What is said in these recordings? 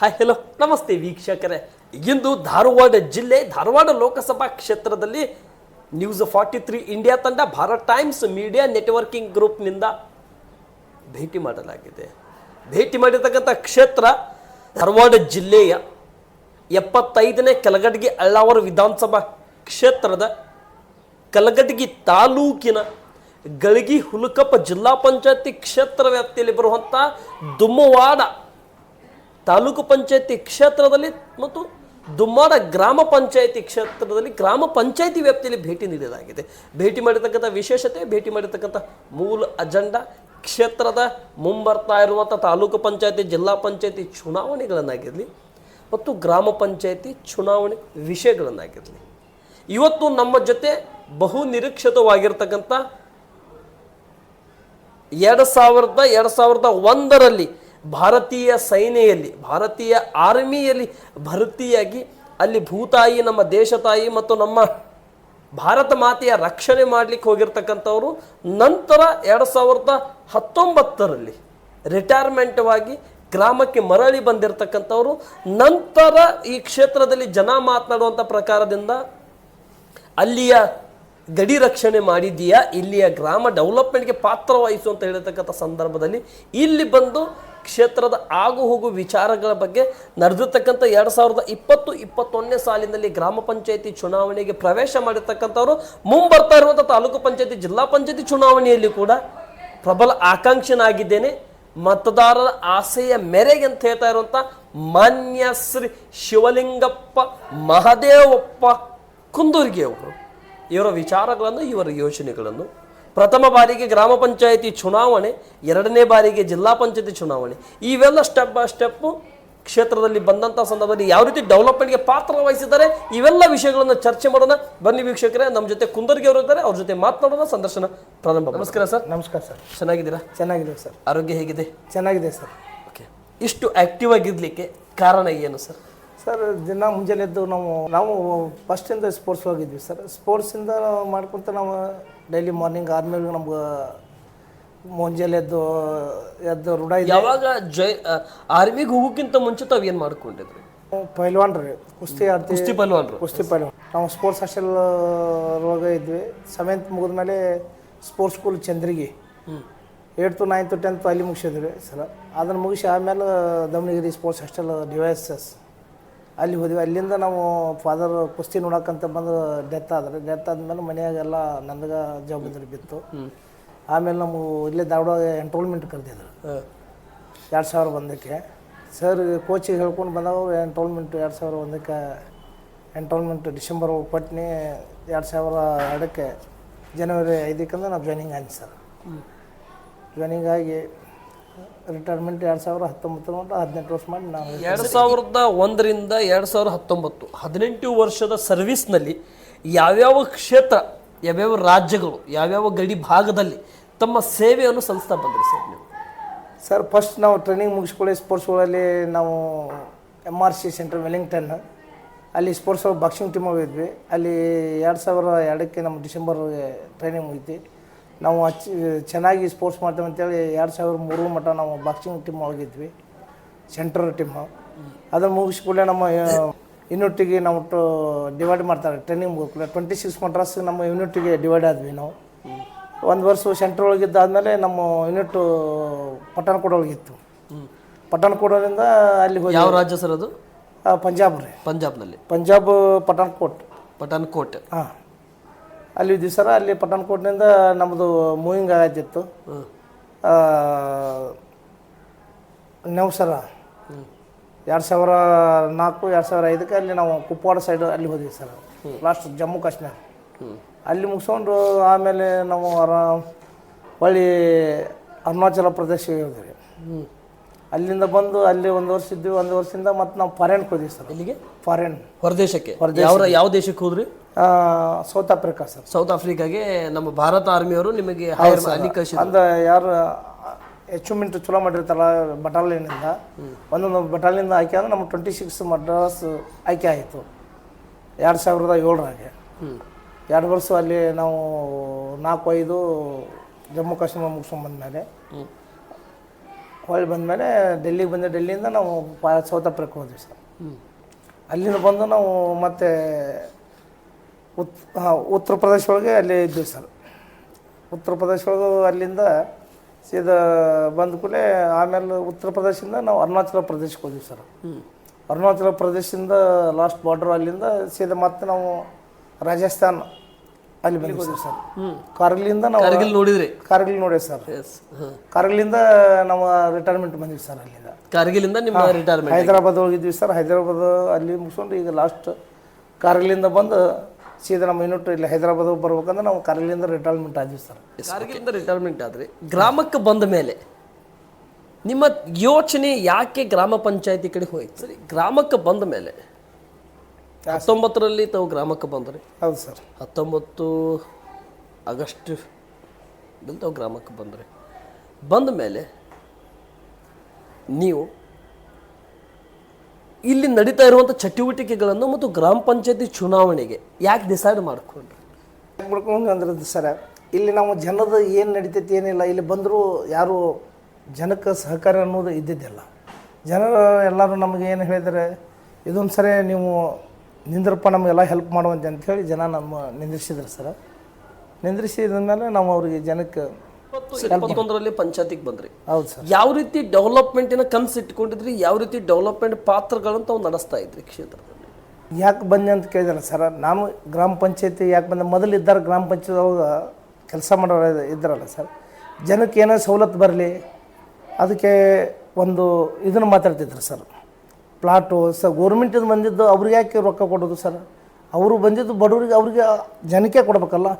Hi hello ನಮಸ್ತೆ ವೀಕ್ಷಕರೇ. ಇಂದು ಧಾರವಾಡ ಜಿಲ್ಲೆ, ಧಾರವಾಡ ಲೋಕಸಭಾ ಕ್ಷೇತ್ರದಲ್ಲಿ ನ್ಯೂಸ್ ಫಾರ್ಟಿ ತ್ರೀ ಇಂಡಿಯಾ ತಂಡ, ಭಾರತ್ ಟೈಮ್ಸ್ ಮೀಡಿಯಾ ನೆಟ್ವರ್ಕಿಂಗ್ ಗ್ರೂಪ್ನಿಂದ ಭೇಟಿ ಮಾಡಲಾಗಿದೆ. ಭೇಟಿ ಮಾಡಿರ್ತಕ್ಕಂಥ ಕ್ಷೇತ್ರ ಧಾರವಾಡ ಜಿಲ್ಲೆಯ ಎಪ್ಪತ್ತೈದನೇ ಕಲಗಡಗಿ ಅಳ್ಳಾವರ ವಿಧಾನಸಭಾ ಕ್ಷೇತ್ರದ ಕಲಗಡಗಿ ತಾಲೂಕಿನ ಗಳಗಿ ಹುಲಕಪ್ಪ ಜಿಲ್ಲಾ ಪಂಚಾಯತಿ ಕ್ಷೇತ್ರ ವ್ಯಾಪ್ತಿಯಲ್ಲಿ ಬರುವಂಥ ದುಮ್ಮವಾಡ ತಾಲೂಕು ಪಂಚಾಯತಿ ಕ್ಷೇತ್ರದಲ್ಲಿ ಮತ್ತು ದುಮ್ಮಾಡ ಗ್ರಾಮ ಪಂಚಾಯಿತಿ ಕ್ಷೇತ್ರದಲ್ಲಿ ಗ್ರಾಮ ಪಂಚಾಯಿತಿ ವ್ಯಾಪ್ತಿಯಲ್ಲಿ ಭೇಟಿ ನೀಡಲಾಗಿದೆ. ಭೇಟಿ ಮಾಡಿರ್ತಕ್ಕಂಥ ವಿಶೇಷತೆ, ಭೇಟಿ ಮಾಡಿರ್ತಕ್ಕಂಥ ಮೂಲ ಅಜೆಂಡಾ ಕ್ಷೇತ್ರದ ಮುಂಬರ್ತಾ ಇರುವಂಥ ತಾಲೂಕು ಪಂಚಾಯತಿ, ಜಿಲ್ಲಾ ಪಂಚಾಯತಿ ಚುನಾವಣೆಗಳನ್ನಾಗಿರಲಿ ಮತ್ತು ಗ್ರಾಮ ಪಂಚಾಯತಿ ಚುನಾವಣೆ ವಿಷಯಗಳನ್ನಾಗಿರಲಿ. ಇವತ್ತು ನಮ್ಮ ಜೊತೆ ಬಹು ನಿರೀಕ್ಷಿತವಾಗಿರ್ತಕ್ಕಂಥ ಎರಡು ಸಾವಿರದ ಎರಡು ಸಾವಿರದ ಒಂದರಲ್ಲಿ ಭಾರತೀಯ ಸೇನೆಯಲ್ಲಿ ಭಾರತೀಯ ಆರ್ಮಿಯಲ್ಲಿ ಭರ್ತಿಯಾಗಿ ಅಲ್ಲಿ ಭೂತಾಯಿ ನಮ್ಮ ದೇಶ ತಾಯಿ ಮತ್ತು ನಮ್ಮ ಭಾರತ ಮಾತೆಯ ರಕ್ಷಣೆ ಮಾಡಲಿಕ್ಕೆ ಹೋಗಿರ್ತಕ್ಕಂಥವ್ರು ನಂತರ ಎರಡು ಸಾವಿರದ ಹತ್ತೊಂಬತ್ತರಲ್ಲಿ ರಿಟೈರ್ಮೆಂಟ್ವಾಗಿ ಗ್ರಾಮಕ್ಕೆ ಮರಳಿ ಬಂದಿರತಕ್ಕಂಥವ್ರು. ನಂತರ ಈ ಕ್ಷೇತ್ರದಲ್ಲಿ ಜನ ಮಾತನಾಡುವಂಥ ಪ್ರಕಾರದಿಂದ ಅಲ್ಲಿಯ ಗಡಿ ರಕ್ಷಣೆ ಮಾಡಿದೀಯಾ ಇಲ್ಲಿಯ ಗ್ರಾಮ ಡೆವಲಪ್ಮೆಂಟ್ಗೆ ಪಾತ್ರ ವಹಿಸು ಅಂತ ಹೇಳಿರ್ತಕ್ಕಂಥ ಸಂದರ್ಭದಲ್ಲಿ ಇಲ್ಲಿ ಬಂದು ಕ್ಷೇತ್ರದ ಆಗು ಹೋಗು ವಿಚಾರಗಳ ಬಗ್ಗೆ ನಡೆದಿರ್ತಕ್ಕಂಥ ಎರಡು ಸಾವಿರದ ಇಪ್ಪತ್ತು, ಇಪ್ಪತ್ತೊಂದನೇ ಸಾಲಿನಲ್ಲಿ ಗ್ರಾಮ ಪಂಚಾಯಿತಿ ಚುನಾವಣೆಗೆ ಪ್ರವೇಶ ಮಾಡಿರ್ತಕ್ಕಂಥವ್ರು. ಮುಂಬರ್ತಾ ಇರುವಂಥ ತಾಲೂಕು ಪಂಚಾಯತಿ, ಜಿಲ್ಲಾ ಪಂಚಾಯತಿ ಚುನಾವಣೆಯಲ್ಲಿ ಕೂಡ ಪ್ರಬಲ ಆಕಾಂಕ್ಷನಾಗಿದ್ದೇನೆ. ಮತದಾರರ ಆಸೆಯ ಮೇರೆಗೆ ಅಂತ ಹೇಳ್ತಾ ಇರುವಂಥ ಮಾನ್ಯ ಶ್ರೀ ಶಿವಲಿಂಗಪ್ಪ ಮಹದೇವಪ್ಪ ಕುಂದೂರ್ಗಿಯವರು. ಇವರ ವಿಚಾರಗಳನ್ನು, ಇವರ ಯೋಚನೆಗಳನ್ನು ಪ್ರಥಮ ಬಾರಿಗೆ ಗ್ರಾಮ ಪಂಚಾಯಿತಿ ಚುನಾವಣೆ ಎರಡನೇ ಬಾರಿಗೆ ಜಿಲ್ಲಾ ಪಂಚಾಯತಿ ಚುನಾವಣೆ. ಇವೆಲ್ಲ ಸ್ಟೆಪ್ ಬೈ ಸ್ಟೆಪ್ಪು ಕ್ಷೇತ್ರದಲ್ಲಿ ಬಂದಂಥ ಸಂದರ್ಭದಲ್ಲಿ ಯಾವ ರೀತಿ ಡೆವಲಪ್ಮೆಂಟ್ಗೆ ಪಾತ್ರ ವಹಿಸಿದ್ದಾರೆ ಇವೆಲ್ಲ ವಿಷಯಗಳನ್ನು ಚರ್ಚೆ ಮಾಡೋಣ. ಬನ್ನಿ ವೀಕ್ಷಕರೇ ನಮ್ಮ ಜೊತೆ ಕುಂದರ್ಗಿ ಅವರು ಇದ್ದಾರೆ. ಅವ್ರ ಜೊತೆ ಮಾತನಾಡೋಣ ಸಂದರ್ಶನ ಪ್ರಾರಂಭ ನಮಸ್ಕಾರ ಸರ್. ನಮಸ್ಕಾರ ಸರ್. ಚೆನ್ನಾಗಿದ್ದೀರಾ? ಚೆನ್ನಾಗಿದೆ ಸರ್. ಆರೋಗ್ಯ ಹೇಗಿದೆ? ಚೆನ್ನಾಗಿದೆ ಸರ್. ಓಕೆ ಇಷ್ಟು ಆ್ಯಕ್ಟಿವ್ ಆಗಿರಲಿಕ್ಕೆ ಕಾರಣ ಏನು ಸರ್? ಸರ್ ದಿನ ಮುಂಜಾನೆ ಎದ್ದು ನಾವು ನಾವು ಫಸ್ಟಿಂದ ಸ್ಪೋರ್ಟ್ಸ್ ಹೋಗಿದ್ವಿ ಸರ್. ಸ್ಪೋರ್ಟ್ಸಿಂದ ಮಾಡ್ಕೊತ ನಾವು ಡೈಲಿ ಮಾರ್ನಿಂಗ್ ಆದ್ಮೇಲೆ ನಮ್ಗೆ ಮುಂಜಾನೆ ಎದ್ದು ಎದ್ದು ರೂಢ ಇದೆ. ಯಾವಾಗ ಜೈ ಆರ್ಮಿಗೆ ಹೋಗೋಕ್ಕಿಂತ ಮುಂಚೆ ತಾವು ಏನು ಮಾಡ್ಕೊಂಡಿದ್ರಿ? ಪೈಲ್ವಾನ್ ರೀ ಕುಸ್ತಿ ಆಡ್ತೀವಿ. ಕುಸ್ತಿ ಪಲ್ವಾನ್ರು ಕುಸ್ತಿ ಪೈಲ್ವಾನ್. ನಾವು ಸ್ಪೋರ್ಟ್ಸ್ ಹಾಸ್ಟೆಲ್ ಒಳಗೆ ಇದ್ವಿ. ಸೆವೆಂತ್ ಮುಗಿದ್ಮೇಲೆ ಸ್ಪೋರ್ಟ್ಸ್ ಸ್ಕೂಲ್ ಚಂದ್ರಿಗಿ. ಏಯ್ತು ನೈನ್ತು ಟೆಂತ್ ಅಲ್ಲಿ ಮುಗಿಸಿದ್ವಿ ಸಲ. ಅದನ್ನು ಮುಗಿಸಿ ಆಮೇಲೆ ದಮನಗಿರಿ sports hostel D S S ಅಲ್ಲಿ ಹೋದ್ವಿ. ಅಲ್ಲಿಂದ ನಾವು ಫಾದರ್ ಕುಸ್ತಿ ನೋಡಕ್ಕಂತ ಬಂದು ಡೆತ್ ಆದ್ರೆ ಡೆತ್ ಆದ್ಮೇಲೆ ಮನೆಯಾಗೆಲ್ಲ ನನಗೆ ಜವಾಬ್ದಾರಿ ಬಿತ್ತು. ಆಮೇಲೆ ನಾವು ಇಲ್ಲೇ ಧಾರವಾಡ ಎಂಟ್ರೋಲ್ಮೆಂಟ್ ಕರೆದಿದ್ರು. ಎರಡು ಸಾವಿರ ಒಂದಕ್ಕೆ. ಸರ್ ಕೋಚಿಗೆ ಹೇಳ್ಕೊಂಡು ಬಂದವರು ಎಂಟ್ರೋಲ್ಮೆಂಟ್ ಎರಡು ಸಾವಿರ ಒಂದಕ್ಕೆ ಎಂಟ್ರೋಲ್ಮೆಂಟ್ ಡಿಸೆಂಬರ್ ಕೊಟ್ಟಿನಿ ಎರಡು ಸಾವಿರ ಎರಡಕ್ಕೆ ಜನವರಿ ಐದಕ್ಕಂದ್ರೆ ನಾವು ಜಾಯ್ನಿಂಗ್ ಆಯ್ತು ಸರ್ ಜಾಯ್ನಿಂಗ್ ಆಗಿ ರಿಟೈರ್ಮೆಂಟ್ ಎರಡು ಸಾವಿರ ಹತ್ತೊಂಬತ್ತು ಮಟ್ಟ ಹದಿನೆಂಟು ವರ್ಷ ಮಾಡಿ ನಾವು ಎರಡು ಸಾವಿರದ ಒಂದರಿಂದ ಎರಡು ಸಾವಿರದ ಹತ್ತೊಂಬತ್ತು ಹದಿನೆಂಟು ವರ್ಷದ ಸರ್ವಿಸ್ನಲ್ಲಿ ಯಾವ್ಯಾವ ಕ್ಷೇತ್ರ ಯಾವ್ಯಾವ ರಾಜ್ಯಗಳು ಯಾವ್ಯಾವ ಗಡಿ ಭಾಗದಲ್ಲಿ ತಮ್ಮ ಸೇವೆಯನ್ನು ಸಲ್ಲಿಸ್ತಾ ಬಂದ್ರಿ ಸರ್ ನೀವು? ಸರ್ ಫಸ್ಟ್ ನಾವು ಟ್ರೈನಿಂಗ್ ಮುಗಿಸ್ಕೊಳ್ಳಿ ಸ್ಪೋರ್ಟ್ಸ್ಗಳಲ್ಲಿ ನಾವು M R C centre Wellington ಅಲ್ಲಿ ಸ್ಪೋರ್ಟ್ಸ್ ಬಾಕ್ಸಿಂಗ್ ಟೀಮ್ ಅಲ್ಲಿ ಎರಡು ಸಾವಿರ ಎರಡಕ್ಕೆ ನಮ್ಮ ಡಿಸೆಂಬರ್ಗೆ ಟ್ರೈನಿಂಗ್ ಮುಗಿತಿ. ನಾವು ಚೆನ್ನಾಗಿ ಸ್ಪೋರ್ಟ್ಸ್ ಮಾಡ್ತೇವೆ ಅಂತೇಳಿ ಎರಡು ಸಾವಿರ ಮೂರು ಮಟ್ಟ ನಾವು ಬಾಕ್ಸಿಂಗ್ ಟೀಮ್ ಒಳಗಿದ್ವಿ. ಸೆಂಟ್ರ್ ಟೀಮ್ ಅದನ್ನು ಮುಗಿಸ್ಕೊಳ್ಳೆ ನಮ್ಮ ಯೂನಿಟಿಗೆ ನಾವು ಡಿವೈಡ್ ಮಾಡ್ತಾರೆ ಟ್ರೈನಿಂಗ್ ಮುಗಿಸ್ಕೊಳ್ಳೆ ಟ್ವೆಂಟಿ ಸಿಕ್ಸ್ ಮಟ್ರಾಸ್ ನಮ್ಮ ಯೂನಿಟಿಗೆ ಡಿವೈಡ್ ಆದ್ವಿ ನಾವು. ಒಂದು ವರ್ಷ ಸೆಂಟ್ರ್ ಒಳಗಿದ್ದಾದಮೇಲೆ ನಮ್ಮ ಯೂನಿಟ್ಟು ಪಟ್ಟಣಕೋಡ ಒಳಗಿತ್ತು ಪಟ್ಟಣಕೋಡದಿಂದ ಅಲ್ಲಿ ಹೋಗಿ ಯಾವ ರಾಜ್ಯ ಸರ್ ಅದು? ಪಂಜಾಬ್ ರೀ ಪಂಜಾಬ್ನಲ್ಲಿ. ಪಂಜಾಬ್ ಪಠಾಣ್ಕೋಟ್. ಪಟ್ಟಣಕೋಟ್ ಹಾಂ. ಅಲ್ಲಿ ದಿವಸರ ಸರ ಅಲ್ಲಿ ಪಟ್ಟಣಕೋಟ್ನಿಂದ ನಮ್ಮದು ಮೂವಿಂಗ್ ಆಗತ್ತಿತ್ತು ನಾವು ಸರ ಎರಡು ಸಾವಿರ ನಾಲ್ಕು, ಎರಡು ಸಾವಿರ ಐದಕ್ಕೆ ಅಲ್ಲಿ ನಾವು ಕುಪ್ವಾಡ ಸೈಡ್ ಅಲ್ಲಿ ಹೋದ್ವಿ ಸರ್. ಲಾಸ್ಟ್ ಜಮ್ಮು ಕಾಶ್ಮೀರ. ಅಲ್ಲಿ ಮುಗಿಸ್ಕೊಂಡು ಆಮೇಲೆ ನಾವು ಹೊಳ್ಳಿ ಅರುಣಾಚಲ ಪ್ರದೇಶಕ್ಕೆ ಹೋದ್ವಿ. ಅಲ್ಲಿಂದ ಬಂದು ಅಲ್ಲಿ ಒಂದು ವರ್ಷ ಇದ್ವಿ ಒಂದು ವರ್ಷದಿಂದ ಮತ್ತೆ ನಾವು ಫಾರೆನ್ಗೆ ಹೋದ್ವಿ ಸರ್. ಇಲ್ಲಿಗೆ ಫಾರೆನ್ ಹೊರದೇಶಕ್ಕೆ? ಯಾವ ಯಾವ ದೇಶಕ್ಕೆ ಹೋದ್ರಿ? South Africa sir. ಸೌತ್ ಆಫ್ರಿಕಾಗೆ ನಮ್ಮ ಭಾರತ ಆರ್ಮಿಯವರು ನಿಮಗೆ ಹೈರ್ ಅಲ್ಲಿ ಕಳಿಸಿ ಅಂದ ಯಾರು ಅಚೀವ್ಮೆಂಟ್ ಚಲೋ ಮಾಡಿರ್ತಾರಲ್ಲ ಬಟಾಲಿಯನಿಂದ ಒಂದೊಂದು ಬಟಾಲಿಯಿಂದ ಆಯ್ಕೆ ಅಂದ್ರೆ ನಮ್ಮ ಟ್ವೆಂಟಿ ಸಿಕ್ಸ್ ಮಡ್ರಾಸ್ ಆಯ್ಕೆ ಆಯಿತು. ಎರಡು ಸಾವಿರದ ಏಳರಾಗೆ. ಎರಡು ವರ್ಷ ಅಲ್ಲಿ ನಾವು ನಾಲ್ಕು ಐದು ಜಮ್ಮು ಕಾಶ್ಮೀರ ಮುಗಿಸ್ಕೊಂಡ್ ಬಂದಮೇಲೆ. ಹೊಳ್ಳಿ ಬಂದಮೇಲೆ ಡೆಲ್ಲಿಗೆ ಬಂದೆ ಡೆಲ್ಲಿಯಿಂದ ನಾವು ಪಾ ಸೌತ್ ಆಫ್ರಿಕಾ ಹೋದ್ವಿ ಸರ್. ಅಲ್ಲಿಂದ ಬಂದು ನಾವು ಮತ್ತೆ ಉತ್ ಹಾಂ ಉತ್ತರ ಪ್ರದೇಶ ಒಳಗೆ ಅಲ್ಲಿ ಇದ್ವಿ ಸರ್. ಉತ್ತರ ಪ್ರದೇಶ ಒಳಗೆ ಅಲ್ಲಿಂದ ಸೀದಾ ಬಂದ ಕೂಡಲೇ ಆಮೇಲೆ ಉತ್ತರ ಪ್ರದೇಶದಿಂದ ನಾವು ಅರುಣಾಚಲ ಪ್ರದೇಶಕ್ಕೆ ಹೋದ್ವಿ ಸರ್. ಅರುಣಾಚಲ ಪ್ರದೇಶದಿಂದ ಲಾಸ್ಟ್ ಬಾರ್ಡರ್ ಅಲ್ಲಿಂದ ಸೀದಾ ಮತ್ತೆ ನಾವು ರಾಜಸ್ಥಾನ್ ಅಲ್ಲಿ ಬಂದಿದ್ದೀವಿ ಸರ್. ಕಾರ್ಗಿಲಿಂದ ನಾವು ಕಾರ್ಗಿಲ್ ನೋಡಿದ್ರಿ? ಕಾರ್ಗಿಲ್ ನೋಡಿ ಸರ್. ಕಾರ್ಗಿಲಿಂದ ನಾವು ರಿಟೈರ್ಮೆಂಟ್ ಬಂದಿವಿ ಸರ್ ಅಲ್ಲಿಂದ. ಕಾರ್ಗಿಲಿಂದ ನಿಮ್ಮ ರಿಟೈರ್ಮೆಂಟ್ ಹೈದರಾಬಾದ್ ಹೋಗಿದ್ವಿ ಸರ್. ಹೈದರಾಬಾದ್ ಅಲ್ಲಿ ಮುಗಿಸ್ಕೊಂಡು ಈಗ ಲಾಸ್ಟ್ ಕಾರ್ಗಿಲಿಂದ ಬಂದು ಸೀದಾ ನಮ್ಮ ಯೂನಿಟ್ ಇಲ್ಲಿ ಹೈದರಾಬಾದ್ ಬರ್ಬೇಕಂದ್ರೆ ನಾವು ಕಾರ್ಗಿಲಿಂದ ರಿಟೈರ್ಮೆಂಟ್ ಆದ್ವಿ ಸರ್. ಕಾರ್ಗಿಲಿಂದ ರಿಟೈರ್ಮೆಂಟ್ ಆದ್ರಿ. ಗ್ರಾಮಕ್ಕೆ ಬಂದ ಮೇಲೆ ನಿಮ್ಮ ಯೋಚನೆ ಯಾಕೆ ಗ್ರಾಮ ಪಂಚಾಯತಿ ಕಡೆ ಹೋಯ್ತು ಸರಿ? ಗ್ರಾಮಕ್ಕೆ ಬಂದ ಮೇಲೆ ಹತ್ತೊಂಬತ್ತರಲ್ಲಿ ತಾವು ಗ್ರಾಮಕ್ಕೆ ಬಂದ್ರಿ? ಹೌದು ಸರ್. ಹತ್ತೊಂಬತ್ತು ಆಗಸ್ಟ್ ತಾವು ಗ್ರಾಮಕ್ಕೆ ಬಂದ್ರಿ. ಬಂದ ಮೇಲೆ ನೀವು ಇಲ್ಲಿ ನಡೀತಾ ಇರುವಂಥ ಚಟುವಟಿಕೆಗಳನ್ನು ಮತ್ತು ಗ್ರಾಮ ಪಂಚಾಯತಿ ಚುನಾವಣೆಗೆ ಯಾಕೆ ಡಿಸೈಡ್ ಮಾಡ್ಕೊಂಡ್ರಿ? ಅಂದ್ರೆ ಸರ್ ಇಲ್ಲಿ ನಾವು ಜನದ ಏನು ನಡೀತೈತಿ ಏನಿಲ್ಲ ಇಲ್ಲಿ ಬಂದರೂ ಯಾರು ಜನಕ್ಕೆ ಸಹಕಾರ ಅನ್ನೋದು ಇದ್ದಿದ್ದಿಲ್ಲ. ಜನರು ಎಲ್ಲರೂ ನಮಗೆ ಏನು ಹೇಳಿದರೆ ಇದೊಂದು ಸರಿ ನೀವು ನಿಂದ್ರಪ್ಪ ನಮಗೆಲ್ಲ ಹೆಲ್ಪ್ ಮಾಡುವಂತೆ ಅಂಥೇಳಿ ಜನ ನಮ್ಮ ನಿಂದ್ರಿಸಿದ್ರು ಸರ್ ನಿಂದ್ರಿಸಿದ ಮೇಲೆ ನಾವು ಅವ್ರಿಗೆ ಜನಕ್ಕೆ ಇಪ್ಪತ್ತೊಂದರಲ್ಲಿ ಪಂಚಾಯತಿಗೆ ಬಂದ್ರಿ. ಹೌದು ಸರ್ ಯಾವ ರೀತಿ ಡೆವಲಪ್ಮೆಂಟಿನ ಕನಸು ಇಟ್ಕೊಂಡಿದ್ರಿ ಯಾವ ರೀತಿ ಡೆವಲಪ್ಮೆಂಟ್ ಪಾತ್ರಗಳಂತ ತಾವು ನಡೆಸ್ತಾ ಇದ್ರಿ ಕ್ಷೇತ್ರದಲ್ಲಿ? ಯಾಕೆ ಬಂದೆ ಅಂತ ಕೇಳಿದಲ್ಲ ಸರ್ ನಾನು ಗ್ರಾಮ ಪಂಚಾಯತಿ ಯಾಕೆ ಬಂದೆ? ಮೊದಲು ಇದ್ದಾರೆ ಗ್ರಾಮ ಪಂಚಾಯತ್ ಕೆಲಸ ಮಾಡೋರು ಇದ್ದಾರಲ್ಲ ಸರ್ ಜನಕ್ಕೆ ಏನೋ ಸವಲತ್ತು ಬರಲಿ ಅದಕ್ಕೆ ಒಂದು ಇದನ್ನು ಮಾತಾಡ್ತಿದ್ರು ಸರ್ ಪ್ಲಾಟು, ಸ ಗೌರ್ಮೆಂಟಿಂದ ಬಂದಿದ್ದು ಅವ್ರಿಗೆ ಯಾಕೆ ರೊಕ್ಕ ಕೊಡೋದು ಸರ್? ಅವರು ಬಂದಿದ್ದು ಬಡವರಿಗೆ ಅವ್ರಿಗೆ ಜನಕ್ಕೆ ಕೊಡ್ಬೇಕಲ್ಲ?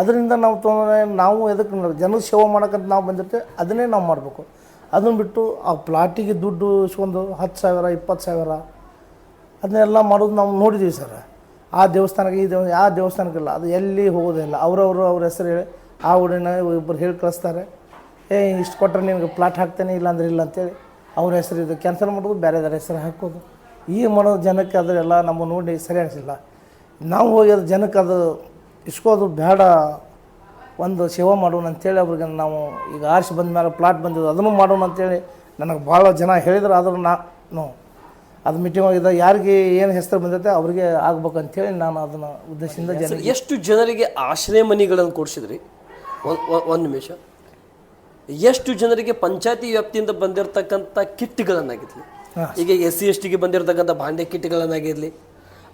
ಅದರಿಂದ ನಾವು ತೊಗೊಂಡ್ರೆ ನಾವು ಎದಕ್ಕೆ ಜನದ ಸೇವೆ ಮಾಡೋಕ್ಕಂತ ನಾವು ಬಂದಿರ್ತೇವೆ, ಅದನ್ನೇ ನಾವು ಮಾಡಬೇಕು. ಅದನ್ನು ಬಿಟ್ಟು ಆ ಪ್ಲಾಟಿಗೆ ದುಡ್ಡು ಇಸ್ಕೊಂಡು ಹತ್ತು ಸಾವಿರ, ಇಪ್ಪತ್ತು ಸಾವಿರ, ಅದನ್ನೆಲ್ಲ ಮಾಡೋದು ನಾವು ನೋಡಿದ್ದೀವಿ ಸರ್. ಆ ದೇವಸ್ಥಾನಕ್ಕೆ, ಈ ದೇವ, ಆ ದೇವಸ್ಥಾನಕ್ಕಿಲ್ಲ, ಅದು ಎಲ್ಲಿ ಹೋಗೋದಿಲ್ಲ ಅವರವರು ಅವ್ರ ಹೆಸರು ಹೇಳಿ, ಆ ಊರಿನ ಇಬ್ಬರು ಹೇಳಿ ಕಳಿಸ್ತಾರೆ. ಏ, ಇಷ್ಟು ಕೊಟ್ಟರೆ ನಿನಗೆ ಪ್ಲಾಟ್ ಹಾಕ್ತೇನೆ, ಇಲ್ಲಾಂದ್ರೆ ಇಲ್ಲ ಅಂತೇಳಿ. ಅವ್ರ ಹೆಸರು ಇದು ಕ್ಯಾನ್ಸಲ್ ಮಾಡೋದು ಬೇರೆದರ ಹೆಸರು ಹಾಕೋದು ಈ ಮಾಡೋ ಜನಕ್ಕೆ ಅದರೆಲ್ಲ ನಮ್ಮ ನೋಡಿ ಸರಿ ಅನಿಸಿಲ್ಲ. ನಾವು ಹೋಗಿ ಅದು ಜನಕ್ಕೆ ಅದು ಇಸ್ಕೋದು ಬೇಡ ಒಂದು ಸೇವೆ ಮಾಡೋಣ ಅಂತೇಳಿ ಅವ್ರಿಗೆ ನಾವು ಈಗ ಆರ್ಸಿ ಬಂದ ಮೇಲೆ ಪ್ಲಾಟ್ ಬಂದಿದ್ದು ಅದನ್ನು ಮಾಡೋಣ ಅಂತೇಳಿ ನನಗೆ ಭಾಳ ಜನ ಹೇಳಿದ್ರು ಆದರೂ ನಾನು ಅದು ಮೀಟಿಂಗ್ ಹೋಗಿದ್ದ ಯಾರಿಗೆ ಏನು ಹೆಸರು ಬಂದೈತೆ ಅವ್ರಿಗೆ ಆಗ್ಬೇಕು ಅಂತೇಳಿ ನಾನು ಅದನ್ನು ಉದ್ದೇಶದಿಂದ ಜನ ಎಷ್ಟು ಜನರಿಗೆ ಆಶ್ರಯ ಮನೆಗಳನ್ನು ಕೊಡಿಸಿದ್ರಿ? ಒಂದು ನಿಮಿಷ. ಎಷ್ಟು ಜನರಿಗೆ ಪಂಚಾಯತಿ ವ್ಯಾಪ್ತಿಯಿಂದ ಬಂದಿರತಕ್ಕಂಥ ಕಿಟ್ಗಳನ್ನಾಗಿರಲಿ ಈಗ ಎಸ್ ಸಿ ಎಸ್ ಟಿಗೆ ಬಂದಿರತಕ್ಕಂಥ ಭಾಂಡೆ ಕಿಟ್ಗಳನ್ನಾಗಿರಲಿ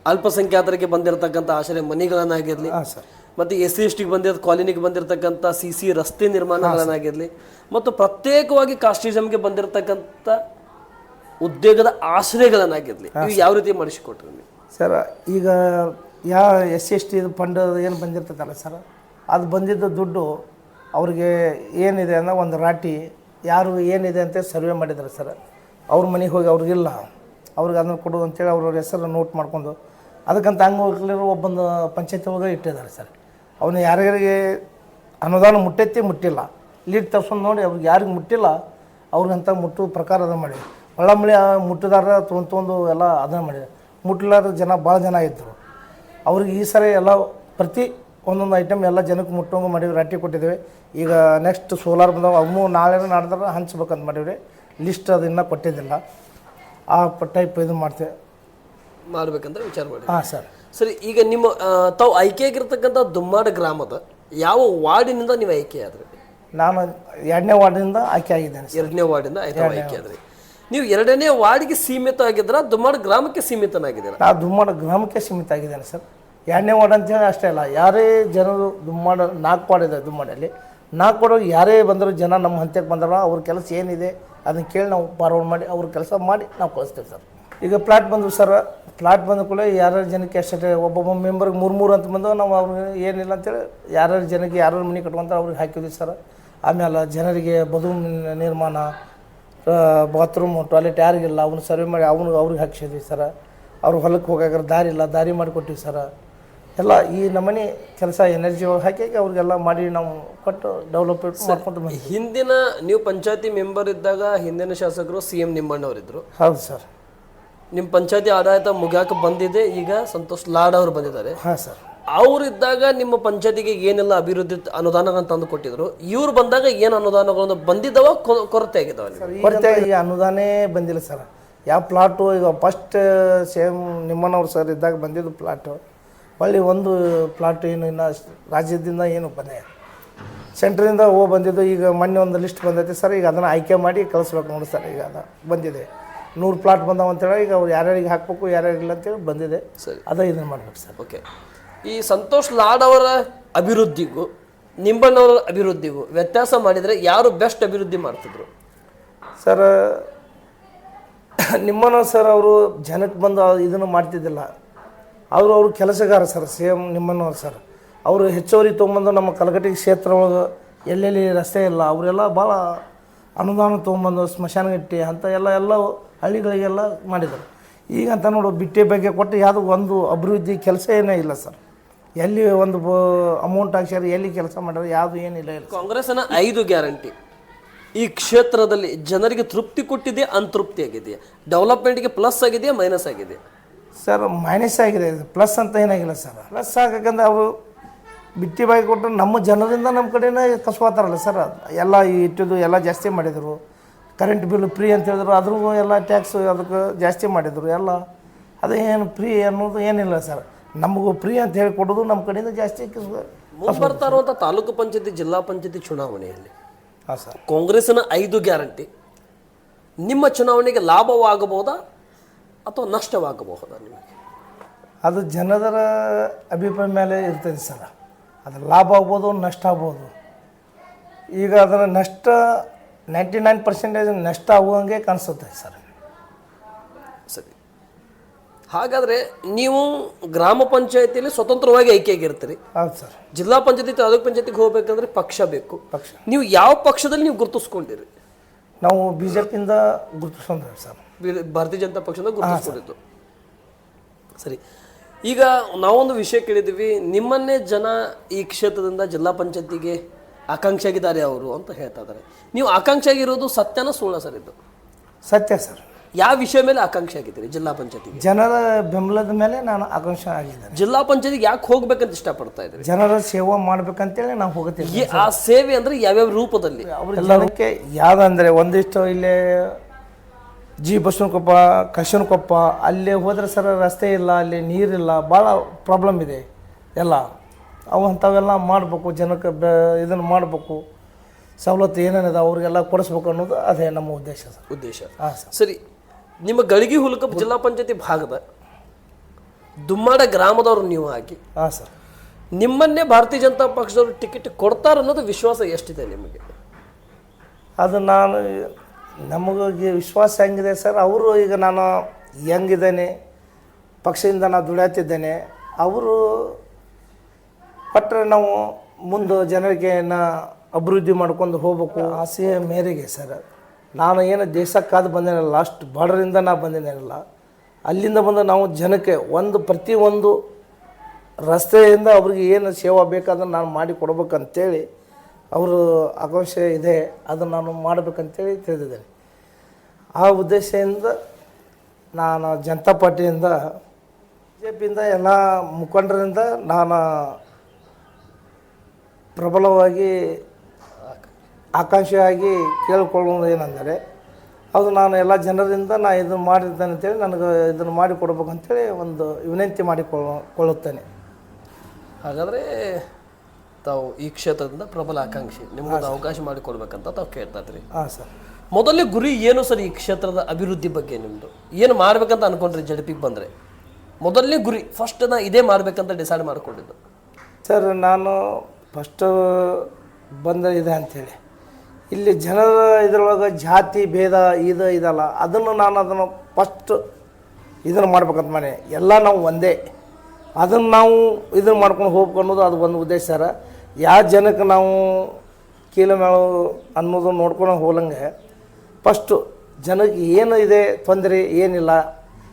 ಅಲ್ಪಸಂಖ್ಯಾತರಿಗೆ ಬಂದಿರತಕ್ಕಂಥ ಆಶ್ರಯ ಮನೆಗಳನ್ನಾಗಿರಲಿ ಮತ್ತು ಎಸ್ ಸಿ ಎಸ್ ಟಿಗೆ ಬಂದಿರೋ ಕಾಲೋನಿಗೆ ಬಂದಿರತಕ್ಕಂಥ ಸಿ ಸಿ ರಸ್ತೆ ನಿರ್ಮಾಣಗಳನ್ನಾಗಿರಲಿ ಮತ್ತು ಪ್ರತ್ಯೇಕವಾಗಿ ಕಾಸ್ಟಿಸಮ್ಗೆ ಬಂದಿರತಕ್ಕಂಥ ಉದ್ಯೋಗದ ಆಶ್ರಯಗಳನ್ನಾಗಿರಲಿ ಇವು ಯಾವ ರೀತಿ ಮಾಡಿಸಿಕೊಟ್ರಿ ನೀವು? ಸರ್ ಈಗ ಯಾವ S C S T fund ಏನು ಬಂದಿರ್ತದಲ್ಲ ಸರ್? ಅದು ಬಂದಿದ್ದ ದುಡ್ಡು ಅವ್ರಿಗೆ ಏನಿದೆ ಅನ್ನೋ ಒಂದು ರಾಟಿ ಯಾರು ಏನಿದೆ ಅಂತ ಸರ್ವೆ ಮಾಡಿದ್ದಾರೆ ಸರ್. ಅವ್ರ ಮನೆಗೆ ಹೋಗಿ ಅವ್ರಿಗಿಲ್ಲ ಅವ್ರಿಗೆ ಅದನ್ನು ಕೊಡು ಅಂತೇಳಿ ಅವ್ರವ್ರ ಹೆಸರು ನೋಟ್ ಮಾಡ್ಕೊಂಡು ಅದಕ್ಕಂತ ಅಂಗವಿಕಲರು ಒಬ್ಬಂದು ಪಂಚಾಯತಿ ಒಳಗೆ ಇಟ್ಟಿದ್ದಾರೆ ಸರ್. ಅವನು ಯಾರ್ಯಾರಿಗೆ ಅನುದಾನ ಮುಟ್ಟೈತಿ ಮುಟ್ಟಿಲ್ಲ. ಲೀಡ್ ತರ್ಸ್ಕೊಂಡು ನೋಡಿ ಅವ್ರಿಗೆ ಯಾರಿಗೆ ಮುಟ್ಟಿಲ್ಲ. ಅವ್ರಿಗಂತ ಮುಟ್ಟು ಪ್ರಕಾರ ಅದನ್ನು ಮಾಡಿ. ಒಳ್ಳಂಬಳಿ ಮುಟ್ಟಿದಾರ ತೊಗೊಂಡು ಎಲ್ಲ ಅದನ್ನು ಮಾಡಿದೆ ಮುಟ್ಟಲಾರ ಜನ ಭಾಳ ಜನ ಇದ್ದರು ಅವ್ರಿಗೆ ಈ ಸರಿ ಎಲ್ಲ ಪ್ರತಿ ಒಂದೊಂದು ಐಟಮ್ ಎಲ್ಲ ಜನಕ್ಕೆ ಮುಟ್ಟೋಂಗ ಮಾಡೀವಿ ರಟ್ಟಿ ಕೊಟ್ಟಿದ್ದೀವಿ. ಈಗ ನೆಕ್ಸ್ಟ್ ಸೋಲಾರ್ ಬಂದವು ಅವು ನಾಳೆ ನಾಡ್ದಾರ ಹಂಚ್ಬೇಕಂತ ಮಾಡೀವಿ ಲಿಸ್ಟ್ ಅದು ಇನ್ನೂ ಕೊಟ್ಟಿದ್ದಿಲ್ಲ. ಆ ಟೈಪ್ ಇದು ಮಾಡ್ತೇವೆ ಮಾಡ್ಬೇಕಂದ್ರೆ ವಿಚಾರ ಮಾಡಿ. ಹಾಂ ಸರ್. ಸರಿ ಈಗ ನಿಮ್ಮ ತಾವು ಆಯ್ಕೆಯಾಗಿರ್ತಕ್ಕಂಥ ದುಮ್ಮಾಡ ಗ್ರಾಮದ ಯಾವ ವಾರ್ಡಿನಿಂದ ನೀವು ಆಯ್ಕೆ ಆದ್ರಿ ನಾನು ಎರಡನೇ ವಾರ್ಡಿನಿಂದ ಆಯ್ಕೆ ಆಗಿದ್ದೇನೆ ಎರಡನೇ ವಾರ್ಡಿಂದ ಆಯ್ಕೆ ಆದ್ರಿ ನೀವು ಎರಡನೇ ವಾರ್ಡ್ಗೆ ಸೀಮಿತ ಆಗಿದ್ರ ದುಮ್ಮಾಡ ಗ್ರಾಮಕ್ಕೆ ಸೀಮಿತನಾಗಿದ್ದೀರಾ? ನಾ ದುಮ್ಮಾಡ ಗ್ರಾಮಕ್ಕೆ ಸೀಮಿತ ಆಗಿದ್ದೇನೆ ಸರ್. ಎರಡನೇ ವಾರ್ಡ್ ಅಂತೇಳಿ ಅಷ್ಟೇ ಅಲ್ಲ, ಯಾರೇ ಜನರು ದುಮ್ಮಾಡ ನಾಲ್ಕು ವಾರ್ಡ್ ಇದೆ ದುಮ್ಮಾಡಲ್ಲಿ ನಾಲ್ಕು ವಾರ್ಡ್ ಯಾರೇ ಬಂದರೂ ಜನ ನಮ್ಮ ಹಂತಕ್ಕೆ ಬಂದಾರ ಅವ್ರ ಕೆಲಸ ಏನಿದೆ ಅದನ್ನು ಕೇಳಿ ನಾವು ಫಾರ್ವರ್ಡ್ ಮಾಡಿ, ಅವ್ರ ಕೆಲಸ ಮಾಡಿ ನಾವು ಕಳಿಸ್ತೇವೆ ಸರ್. ಈಗ ಫ್ಲಾಟ್ ಬಂದು ಸರ್ ಫ್ಲಾಟ್ ಬಂದ ಕೂಡ ಯಾರ್ಯಾರು ಜನಕ್ಕೆ ಎಷ್ಟೇ ಒಬ್ಬೊಬ್ಬ ಮೆಂಬರ್ಗೆ ಮೂರು ಮೂರು ಅಂತ ಬಂದವು, ನಾವು ಅವ್ರಿಗೆ ಏನಿಲ್ಲ ಅಂತೇಳಿ ಯಾರ್ಯಾರು ಜನಕ್ಕೆ ಯಾರ್ಯಾರು ಮನೆ ಕಟ್ಕೊಂತ ಅವ್ರಿಗೆ ಹಾಕಿದ್ವಿ ಸರ್. ಆಮೇಲೆ ಜನರಿಗೆ ಬದು ನಿರ್ಮಾಣ ಬಾತ್ರೂಮ್ ಟಾಯ್ಲೆಟ್ ಯಾರಿಗಿಲ್ಲ, ಅವನು ಸರ್ವೆ ಮಾಡಿ, ಅವನು ಅವ್ರಿಗೆ ಹಾಕ್ಸಿದ್ವಿ ಸರ್. ಅವ್ರು ಹೊಲಕ್ಕೆ ಹೋಗಾಕ ದಾರಿ ಇಲ್ಲ, ದಾರಿ ಮಾಡಿಕೊಟ್ಟಿವಿ ಸರ. ಎಲ್ಲ ಈ ನಮ್ಮನೆ ಕೆಲಸ ಎನರ್ಜಿ ಒಳಗೆ ಹಾಕಿ ಅವ್ರಿಗೆಲ್ಲ ಮಾಡಿ ನಾವು ಕೊಟ್ಟು ಡೆವಲಪ್ಮೆಂಟ್ ಮಾಡ್ಕೊಂಡು ಬಂದ್ವಿ. ಹಿಂದಿನ ನೀವು ಪಂಚಾಯತಿ ಮೆಂಬರ್ ಇದ್ದಾಗ ಹಿಂದಿನ ಶಾಸಕರು ಸಿ ಎಂ ನಿಮ್ಮಣ್ಣವರಿದ್ದರು ಹೌದು ಸರ್. ನಿಮ್ಮ ಪಂಚಾಯತಿ ಆಡಳಿತ ಮುಗ್ಯಾಕ ಬಂದಿದೆ ಈಗ ಸಂತೋಷ್ ಲಾಡ್ ಅವರು ಬಂದಿದ್ದಾರೆ. ಹಾಂ ಸರ್. ಅವರಿದ್ದಾಗ ನಿಮ್ಮ ಪಂಚಾಯತಿಗೆ ಏನೆಲ್ಲ ಅಭಿವೃದ್ಧಿ ಅನುದಾನಗಳನ್ನು ತಂದು ಕೊಟ್ಟಿದ್ರು? ಇವ್ರು ಬಂದಾಗ ಏನು ಅನುದಾನಗಳನ್ನು ಬಂದಿದ್ದಾವ ಕೊ- ಕೊರತೆ ಆಗಿದ್ದಾವ ಕೊರತೆ ಈ ಅನುದಾನೇ ಬಂದಿಲ್ಲ ಸರ್. ಯಾವ ಪ್ಲಾಟು ಈಗ ಫಸ್ಟ್ ಸೇಮ್ ನಿಮ್ಮನವ್ರು ಸರ್ ಇದ್ದಾಗ ಬಂದಿದ್ದು ಪ್ಲಾಟು ಹೊಳ್ಳಿ ಒಂದು ಪ್ಲಾಟ್ ಏನು ಇನ್ನು ರಾಜ್ಯದಿಂದ ಏನು ಬಂದೆ. ಸೆಂಟ್ರಿಂದ ಹೋಗಿ ಬಂದಿದ್ದು ಈಗ ಮೊನ್ನೆ ಒಂದು ಲಿಸ್ಟ್ ಬಂದೈತೆ ಸರ್ ಈಗ ಅದನ್ನು ಆಯ್ಕೆ ಮಾಡಿ ಕಳಿಸ್ಬೇಕು ನೋಡಿ ಸರ್ ಈಗ ಅದು ಬಂದಿದೆ. ನೂರು ಪ್ಲಾಟ್ ಬಂದಾವ ಅಂತೇಳಿ ಈಗ ಅವ್ರು ಯಾರ್ಯಾರಿಗೆ ಹಾಕಬೇಕು ಯಾರ್ಯಾರಿಲ್ಲ ಅಂತೇಳಿ ಬಂದಿದೆ. ಸರಿ. ಅದೇ ಇದನ್ನು ಮಾಡ್ಬೇಕು ಸರ್ ಓಕೆ ಈ ಸಂತೋಷ್ ಲಾಡ್ ಅವರ ಅಭಿವೃದ್ಧಿಗೂ ನಿಂಬಣ್ಣವರ ಅಭಿವೃದ್ಧಿಗೂ ವ್ಯತ್ಯಾಸ ಮಾಡಿದರೆ ಯಾರು ಬೆಸ್ಟ್ ಅಭಿವೃದ್ಧಿ ಮಾಡ್ತಿದ್ರು? ಸರ್ ನಿಮ್ಮನ ಸರ್ ಅವರು ಜನಕ್ಕೆ ಬಂದು ಇದನ್ನು ಮಾಡ್ತಿದ್ದಿಲ್ಲ. ಅವರು ಅವರು ಕೆಲಸಗಾರ ಸರ್, ಸೇಮ್ ನಿಮ್ಮನ್ನು ಸರ್. ಅವರು ಹೆಚ್ಚುವರಿ ತೊಗೊಂಬಂದು ನಮ್ಮ ಕಲಗಟ್ಟಿ ಕ್ಷೇತ್ರ ಒಳಗೆ ಎಲ್ಲೆಲ್ಲಿ ರಸ್ತೆ ಇಲ್ಲ, ಅವರೆಲ್ಲ ಭಾಳ ಅನುದಾನ ತೊಗೊಂಬಂದು ಸ್ಮಶಾನಗಟ್ಟಿ ಅಂತ ಎಲ್ಲ ಎಲ್ಲ ಹಳ್ಳಿಗಳಿಗೆಲ್ಲ ಮಾಡಿದರು. ಈಗ ಅಂತ ನೋಡು, ಬಿಟ್ಟೆ ಬಗ್ಗೆ ಕೊಟ್ಟು ಯಾವುದೋ ಒಂದು ಅಭಿವೃದ್ಧಿ ಕೆಲಸ ಏನೇ ಇಲ್ಲ ಸರ್. ಎಲ್ಲಿ ಒಂದು ಅಮೌಂಟ್ ಹಾಕ್ಸ್ಯಾರ, ಎಲ್ಲಿ ಕೆಲಸ ಮಾಡ್ಯಾರ, ಯಾವುದು ಏನಿಲ್ಲ ಇಲ್ಲ ಕಾಂಗ್ರೆಸ್ನ ಐದು ಗ್ಯಾರಂಟಿ. ಈ ಕ್ಷೇತ್ರದಲ್ಲಿ ಜನರಿಗೆ ತೃಪ್ತಿ ಕೊಟ್ಟಿದೆ, ಅಂತೃಪ್ತಿ ಆಗಿದೆಯಾ ಡೆವಲಪ್ಮೆಂಟ್ಗೆ ಪ್ಲಸ್ ಆಗಿದೆಯಾ ಮೈನಸ್ ಆಗಿದೆ. ಸರ್ ಮೈನಸ್ ಆಗಿದೆ. ಪ್ಲಸ್ ಅಂತ ಏನಾಗಿಲ್ಲ ಸರ್. ಪ್ಲಸ್ ಆಗಕ್ಕಂದ್ರೆ ಅವರು ಬಿಟ್ಟಿ ಬಾಯಿ ಕೊಟ್ಟರೆ ನಮ್ಮ ಜನರಿಂದ ನಮ್ಮ ಕಡೆನೇ ಕಸ್ಕೋತಾರಲ್ಲ ಸರ್. ಎಲ್ಲ ಇಟ್ಟಿದ್ದು ಎಲ್ಲ ಜಾಸ್ತಿ ಮಾಡಿದರು. ಕರೆಂಟ್ ಬಿಲ್ ಫ್ರೀ ಅಂತ ಹೇಳಿದ್ರು. ಅದ್ರಿಗೂ ಎಲ್ಲ ಟ್ಯಾಕ್ಸು ಅದಕ್ಕೆ ಜಾಸ್ತಿ ಮಾಡಿದರು. ಎಲ್ಲ ಅದೇನು ಫ್ರೀ ಅನ್ನೋದು ಏನಿಲ್ಲ ಸರ್. ನಮಗೂ ಫ್ರೀ ಅಂತ ಹೇಳಿ ಕೊಡೋದು ನಮ್ಮ ಕಡೆಯಿಂದ ಜಾಸ್ತಿ ಬರ್ತಾ ಇರುವಂಥ ತಾಲೂಕು ಪಂಚಾಯತಿ ಜಿಲ್ಲಾ ಪಂಚಾಯತಿ ಚುನಾವಣೆಯಲ್ಲಿ ಹಾಂ ಸರ್. ಕಾಂಗ್ರೆಸ್ನ ಐದು ಗ್ಯಾರಂಟಿ. ನಿಮ್ಮ ಚುನಾವಣೆಗೆ ಲಾಭವಾಗಬಹುದಾ? ಅಥವಾ ನಷ್ಟವಾಗಬಹುದು ನಿಮಗೆ? ಅದು ಜನದರ ಅಭಿಪ್ರಾಯ ಮೇಲೆ ಇರ್ತದೆ ಸರ್. ಅದು ಲಾಭ ಆಗ್ಬೋದು ನಷ್ಟ ಆಗ್ಬೋದು. ಈಗ ಅದರ ನಷ್ಟ ನೈಂಟಿ ನೈನ್ ಪರ್ಸೆಂಟೇಜ್ ನಷ್ಟ ಆಗುವಂಗೆ ಕಾಣಿಸುತ್ತೆ ಸರ್. ಸರಿ. ಹಾಗಾದರೆ ನೀವು ಗ್ರಾಮ ಪಂಚಾಯತಿಯಲ್ಲಿ ಸ್ವತಂತ್ರವಾಗಿ ಆಯ್ಕೆಯಾಗಿರ್ತೀರಿ. ಹೌದು ಸರ್. ಜಿಲ್ಲಾ ಪಂಚಾಯತಿ ತಾಲೂಕು ಪಂಚಾಯತಿಗೆ ಹೋಗ್ಬೇಕಂದ್ರೆ ಪಕ್ಷ ಬೇಕು. ಪಕ್ಷ. ನೀವು ಯಾವ ಪಕ್ಷದಲ್ಲಿ ನೀವು ಗುರುತಿಸ್ಕೊಂಡಿರಿ? ನಾವು ಬಿ ಜೆ ಪಿಯಿಂದ ಗುರುತಿಸ್ಕೊಂಡ್ರೆ ಸರ್. ಭಾರತೀಯ ಜನತಾ ಪಕ್ಷದ ಗುರುತಿಸ್ಕೊಂಡಿತ್ತು ಸರಿ. ಈಗ ನಾವೊಂದು ವಿಷಯ ಕೇಳಿದ್ವಿ ನಿಮ್ಮನ್ನೇ ಜನ ಈ ಕ್ಷೇತ್ರದಿಂದ ಜಿಲ್ಲಾ ಪಂಚಾಯತಿಗೆ ಆಕಾಂಕ್ಷಿ ಆಗಿದ್ದಾರೆ ಅವರು ಅಂತ ಹೇಳ್ತಾ ಇದ್ದಾರೆ. ನೀವು ಆಕಾಂಕ್ಷಿ ಆಗಿರೋದು ಸತ್ಯನ ಸುಳ್ಳ ಸರ್ ಇದು? ಸತ್ಯ ಸರ್. ಯಾವ ವಿಷಯ ಮೇಲೆ ಆಕಾಂಕ್ಷೆ ಆಗಿದ್ದೀರಿ ಜಿಲ್ಲಾ ಪಂಚಾಯತಿಗೆ? ಜನರ ಬೆಂಬಲದ ಮೇಲೆ ನಾನು ಆಕಾಂಕ್ಷೆ ಆಗಿದ್ದೇನೆ ಜಿಲ್ಲಾ ಪಂಚಾಯತಿಗೆ ಯಾಕೆ ಹೋಗ್ಬೇಕಂತ ಇಷ್ಟಪಡ್ತಾ ಇದ್ದೀರಿ? ಜನರ ಸೇವೆ ಮಾಡ್ಬೇಕಂತೇಳಿ ನಾವು ಹೋಗುತ್ತೇವೆ ಈ- ಆ ಸೇವೆ ಅಂದ್ರೆ ಯಾವ್ಯಾವ ರೂಪದಲ್ಲಿ? ಯಾವ್ದಂದ್ರೆ ಯಾವುದಂದ್ರೆ ಒಂದಿಷ್ಟು ಇಲ್ಲೇ ಜಿ ಬಸವನಕೊಪ್ಪ ಕಶನಕೊಪ್ಪ ಅಲ್ಲೇ ಹೋದರೆ ಸರ ರಸ್ತೆ ಇಲ್ಲ ಅಲ್ಲಿ ನೀರಿಲ್ಲ ಭಾಳ ಪ್ರಾಬ್ಲಮ್ ಇದೆ ಎಲ್ಲ. ಅವು ಅಂಥವೆಲ್ಲ ಮಾಡಬೇಕು ಜನಕ್ಕೆ ಬೆ ಇದನ್ನು ಮಾಡಬೇಕು ಸವಲತ್ತು ಏನೇನಿದೆ ಅವ್ರಿಗೆಲ್ಲ ಕೊಡಿಸ್ಬೇಕು ಅನ್ನೋದು ಅದೇ ನಮ್ಮ ಉದ್ದೇಶ ಸರ್. ಉದ್ದೇಶ. ಹಾಂ ಸರ್. ಸರಿ ನಿಮ್ಮ ಗಳಿಗೆ ಹುಲಕ ಜಿಲ್ಲಾ ಪಂಚಾಯತಿ ಭಾಗದ ದುಮ್ಮಾಡ ಗ್ರಾಮದವರು ನೀವು ಆಗಿ ಹಾಂ ಸರ್. ನಿಮ್ಮನ್ನೇ ಭಾರತೀಯ ಜನತಾ ಪಕ್ಷದವರು ಟಿಕೆಟ್ ಕೊಡ್ತಾರ ಅನ್ನೋದು ವಿಶ್ವಾಸ ಎಷ್ಟಿದೆ ನಿಮಗೆ? ಅದು ನಾನು ನಮಗೆ ವಿಶ್ವಾಸ ಹೆಂಗಿದೆ ಸರ್? ಅವರು ಈಗ ನಾನು ಹೆಂಗಿದ್ದೇನೆ, ಪಕ್ಷದಿಂದ ನಾನು ದುಡಿಯತ್ತಿದ್ದೇನೆ ಅವರು ಕೊಟ್ಟರೆ ನಾವು ಮುಂದೆ ಜನರಿಗೆ ಅಭಿವೃದ್ಧಿ ಮಾಡ್ಕೊಂಡು ಹೋಗ್ಬೇಕು. ಆಸೆ ಮೇರೆಗೆ ಸರ್. ನಾನು ಏನು ದೇಶಕ್ಕಾದ ಬಂದೇನಲ್ಲ ಲಾಸ್ಟ್ ಬಾರ್ಡರಿಂದ ನಾ ಬಂದಿದ್ದೇನಲ್ಲ ಅಲ್ಲಿಂದ ಬಂದು ನಾವು ಜನಕ್ಕೆ ಒಂದು ಪ್ರತಿಯೊಂದು ರಸ್ತೆಯಿಂದ ಅವ್ರಿಗೆ ಏನು ಸೇವಾ ಬೇಕಾದ್ರೆ ನಾನು ಮಾಡಿ ಕೊಡ್ಬೇಕಂತೇಳಿ ಅವರು ಆಕಾಂಕ್ಷೆ ಇದೆ ಅದನ್ನು ನಾನು ಮಾಡಬೇಕಂತೇಳಿ ತಿಳಿದಿದ್ದೇನೆ. ಆ ಉದ್ದೇಶದಿಂದ ನಾನು ಜನತಾ ಪಾರ್ಟಿಯಿಂದ ಬಿ ಜೆ ಪಿಯಿಂದ ಎಲ್ಲ ಮುಖಂಡರಿಂದ ನಾನು ಪ್ರಬಲವಾಗಿ ಆಕಾಂಕ್ಷೆಯಾಗಿ ಕೇಳಿಕೊಳ್ಳೋದು ಏನಂದರೆ, ಅದು ನಾನು ಎಲ್ಲ ಜನರಿಂದ ನಾನು ಇದನ್ನು ಮಾಡಿದ್ದೇನೆ ಅಂತೇಳಿ ನನಗೆ ಇದನ್ನು ಮಾಡಿಕೊಡ್ಬೇಕಂತೇಳಿ ಒಂದು ವಿನಂತಿ ಮಾಡಿಕೊಳ್ಳ, ಕೊಳ್ಳುತ್ತೇನೆ. ಹಾಗಾದ್ರೆ ತಾವು ಈ ಕ್ಷೇತ್ರದಿಂದ ಪ್ರಬಲ ಆಕಾಂಕ್ಷಿ. ನಿಮ್ಗೊಂದು ಅವಕಾಶ ಮಾಡಿಕೊಡ್ಬೇಕಂತ ತಾವು ಕೇಳ್ತಾ ಇದ್ರಿ ಹಾಂ ಸರ್. ಮೊದಲನೇ ಗುರಿ ಏನು ಸರ್ ಈ ಕ್ಷೇತ್ರದ ಅಭಿವೃದ್ಧಿ ಬಗ್ಗೆ ನಿಮ್ಮದು ಏನು ಮಾಡ್ಬೇಕಂತ ಅನ್ಕೊಂಡ್ರಿ ಜಡಪಿಗೆ ಬಂದರೆ? ಮೊದಲನೇ ಗುರಿ ಫಸ್ಟ್ ನಾ ಇದೇ ಮಾಡ್ಬೇಕಂತ ಡಿಸೈಡ್ ಮಾಡ್ಕೊಂಡಿದ್ದು. ಸರ್ ನಾನು ಫಸ್ಟ್ ಬಂದ ಇದೆ ಅಂಥೇಳಿ ಇಲ್ಲಿ ಜನರ ಇದರೊಳಗೆ ಜಾತಿ ಭೇದ ಇದು ಇದಲ್ಲ ಅದನ್ನು ನಾನು ಅದನ್ನು ಫಸ್ಟ್ ಇದನ್ನು ಮಾಡ್ಬೇಕಂತ ಮಾಡಿ ಎಲ್ಲ ನಾವು ಒಂದೇ. ಅದನ್ನು ನಾವು ಇದನ್ನು ಮಾಡ್ಕೊಂಡು ಹೋಗ್ಬೇಕು ಅನ್ನೋದು ಅದು ಒಂದು ಉದ್ದೇಶ ಸರ. ಯಾವ ಜನಕ್ಕೆ ನಾವು ಕೀಲ ಮೇಳು ಅನ್ನೋದು ನೋಡ್ಕೊಂಡು ಹೋಲಂಗೆ ಫಸ್ಟು ಜನಕ್ಕೆ ಏನು ಇದೆ ತೊಂದರೆ ಏನಿಲ್ಲ.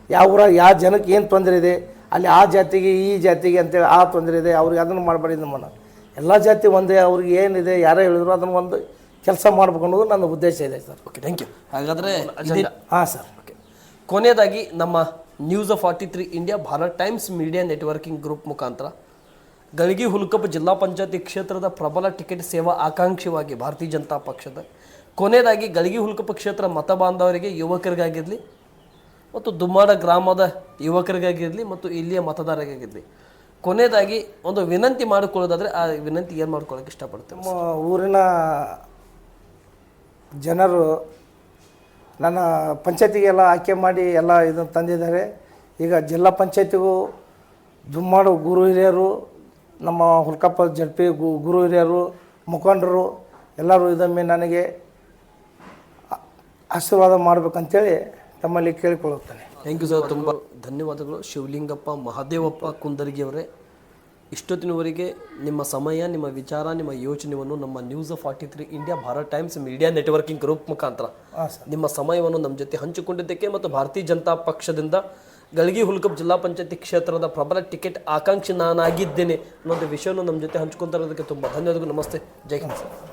ಯಾವ ಊರಾಗ ಯಾವ ಜನಕ್ಕೆ ಏನು ತೊಂದರೆ ಇದೆ ಅಲ್ಲಿ ಆ ಜಾತಿಗೆ ಈ ಜಾತಿಗೆ ಅಂತೇಳಿ ಆ ತೊಂದರೆ ಇದೆ ಅವ್ರಿಗೆ ಅದನ್ನು ಮಾಡಬೇಡಿ ನಮ್ಮನ್ನ. ಎಲ್ಲ ಜಾತಿ ಒಂದೇ ಅವ್ರಿಗೆ ಏನಿದೆ ಯಾರೇ ಹೇಳಿದ್ರು ಅದನ್ನು ಒಂದು ಕೆಲಸ ಮಾಡ್ಬೇಕು ಅನ್ನೋದು ನನ್ನ ಉದ್ದೇಶ ಇದೆ ಸರ್. ಓಕೆ ಥ್ಯಾಂಕ್ ಯು ಹಾಗಾದ್ರೆ ಹಾಂ ಸರ್. ಓಕೆ ಕೊನೆಯದಾಗಿ ನಮ್ಮ news of forty three India Bharat times media networking group ಮುಖಾಂತರ ಗಳಗಿ ಹುಲ್ಕಪ್ಪ ಜಿಲ್ಲಾ ಪಂಚಾಯತಿ ಕ್ಷೇತ್ರದ ಪ್ರಬಲ ಟಿಕೆಟ್ ಸೇವಾ ಆಕಾಂಕ್ಷಿವಾಗಿ ಭಾರತೀಯ ಜನತಾ ಪಕ್ಷದ. ಕೊನೆಯದಾಗಿ ಗಳಗಿ ಹುಲ್ಕಪ್ಪ ಕ್ಷೇತ್ರ ಮತ ಬಾಂಧವರಿಗೆ ಯುವಕರಿಗಾಗಿರಲಿ ಮತ್ತು ದುಮ್ಮಾಡ ಗ್ರಾಮದ ಯುವಕರಿಗಾಗಿರಲಿ ಮತ್ತು ಇಲ್ಲಿಯ ಮತದಾರರಿಗಾಗಿರಲಿ. ಕೊನೆಯದಾಗಿ ಒಂದು ವಿನಂತಿ ಮಾಡಿಕೊಳ್ಳೋದಾದರೆ ಆ ವಿನಂತಿ ಏನು ಮಾಡ್ಕೊಳ್ಳೋಕೆ ಇಷ್ಟಪಡ್ತೇವೆ ನಮ್ಮ ಊರಿನ ಜನರು ನನ್ನ ಪಂಚಾಯತಿಗೆಲ್ಲ ಆಯ್ಕೆ ಮಾಡಿ ಎಲ್ಲ ಇದನ್ನು ತಂದಿದ್ದಾರೆ. ಈಗ ಜಿಲ್ಲಾ ಪಂಚಾಯತಿಗೂ ದುಮ್ಮಾಡು ಗುರು ಹಿರಿಯರು ನಮ್ಮ ಹುಲ್ಕಪ್ಪ ಜಡ್ಪಿ ಗು ಗುರು ಹಿರಿಯರು ಮುಖಂಡರು ಎಲ್ಲರೂ ಇದೊಮ್ಮೆ ನನಗೆ ಆಶೀರ್ವಾದ ಮಾಡಬೇಕಂತೇಳಿ ತಮ್ಮಲ್ಲಿ ಕೇಳಿಕೊಳ್ಳುತ್ತೇನೆ. ಥ್ಯಾಂಕ್ ಯು ಸರ್ ತುಂಬ ಧನ್ಯವಾದಗಳು. ಶಿವಲಿಂಗಪ್ಪ ಮಹಾದೇವಪ್ಪ ಕುಂದರ್ಗಿಯವರೇ ಇಷ್ಟೊತ್ತಿನವರೆಗೆ ನಿಮ್ಮ ಸಮಯ ನಿಮ್ಮ ವಿಚಾರ ನಿಮ್ಮ ಯೋಚನೆಯನ್ನು ನಮ್ಮ news forty three India Bharat times media networking group ಮುಖಾಂತರ ನಿಮ್ಮ ಸಮಯವನ್ನು ನಮ್ಮ ಜೊತೆ ಹಂಚಿಕೊಂಡಿದ್ದಕ್ಕೆ ಮತ್ತು ಭಾರತೀಯ ಜನತಾ ಪಕ್ಷದಿಂದ ಗಳಗಿ ಹುಲ್ಕಪ್ ಜಿಲ್ಲಾ ಪಂಚಾಯತಿ ಕ್ಷೇತ್ರದ ಪ್ರಬಲ ಟಿಕೆಟ್ ಆಕಾಂಕ್ಷಿ ನಾನಾಗಿದ್ದೇನೆ ಅನ್ನೋದು ವಿಷಯವನ್ನು ನಮ್ಮ ಜೊತೆ ಹಂಚ್ಕೊತಾರೋದಕ್ಕೆ ತುಂಬ ಧನ್ಯವಾದಗಳು. ನಮಸ್ತೆ. ಜೈ ಹಿಂದ್. ಸರ್